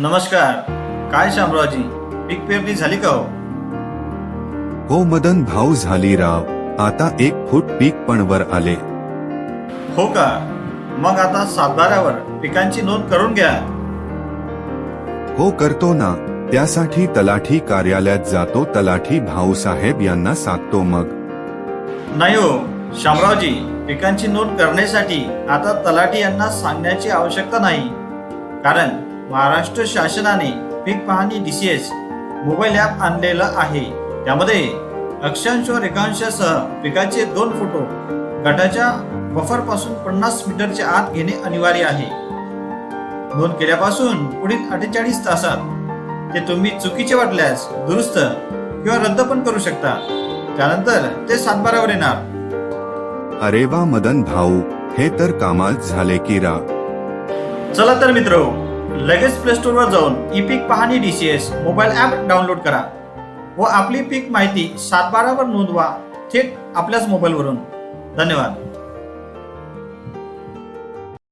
नमस्कार. काय शामरावजी? पीक पेरणी झाली का हो? हो मदन भाऊ झाली राव. आता एक फूट पीक पण वर आले. हो का? मग आता सातबाऱ्यावर पिकांची नोंद करून घ्या. हो करतो ना. त्यासाठी तलाठी कार्यालयात जातो तलाठी भाऊसाहेब यांना सांगतो मग. नाही हो शामरावजी पिकांची नोंद करण्यासाठी आता तलाठी यांना सांगण्याची आवश्यकता नाही. कारण महाराष्ट्र शासनाने पीक पाहणी डीसीएस मोबाईल ॲप आणलेलं आहे. त्यामध्ये अक्षांश व रेखांशासह पिकाचे दोन फोटो गटाच्या बफरपासून पन्नास मीटरच्या आत घेणे अनिवार्य आहे. नोंद केल्यापासून पुढील अठ्ठेचाळीस तासात ते तुम्ही चुकीचे वाटल्यास दुरुस्त किंवा रद्द पण करू शकता. त्यानंतर ते सातबाऱ्यावर येणार. अरे वा मदन भाऊ. हे तर कामाल झाले की रा. चला तर मित्र लगेच प्ले वर जाऊन ई पीक पाहणी डीसीएस मोबाईल ॲप डाउनलोड करा व आपली पीक माहिती सातबारावर नोंदवा थेट आपल्याच मोबाईलवरून धन्यवाद.